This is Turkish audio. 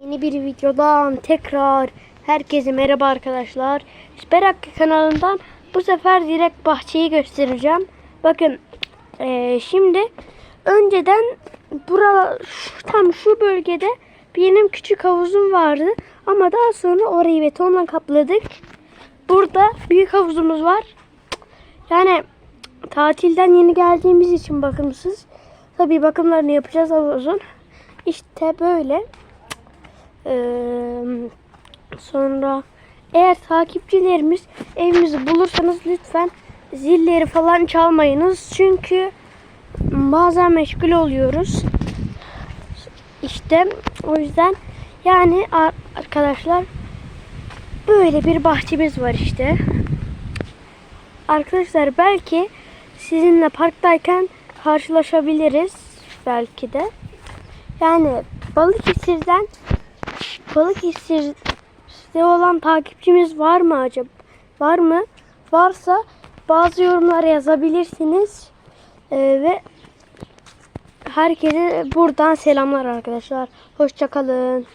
Yeni bir videodan tekrar herkese merhaba arkadaşlar. Sperak kanalından bu sefer direkt bahçeyi göstereceğim. Bakın eee, şimdi önceden bura şu- tam şu bölgede benim küçük havuzum vardı. Ama daha sonra orayı betonla kapladık. Burada büyük havuzumuz var. Yani tatilden yeni geldiğimiz için bakımsız. Tabii bakımlarını yapacağız havuzun. İşte böyle. Sonra eğer takipçilerimiz evimizi bulursanız lütfen zilleri falan çalmayınız. Çünkü bazen meşgul oluyoruz. İşte o yüzden yani ar- arkadaşlar böyle bir bahçemiz var işte. Arkadaşlar belki sizinle parktayken karşılaşabiliriz belki de. Yani Balıkesir'den Balıkesir'de olan takipçimiz var mı acaba? Var mı? Varsa bazı yorumlara yazabilirsiniz. Ee, ve herkese buradan selamlar arkadaşlar. Hoşçakalın.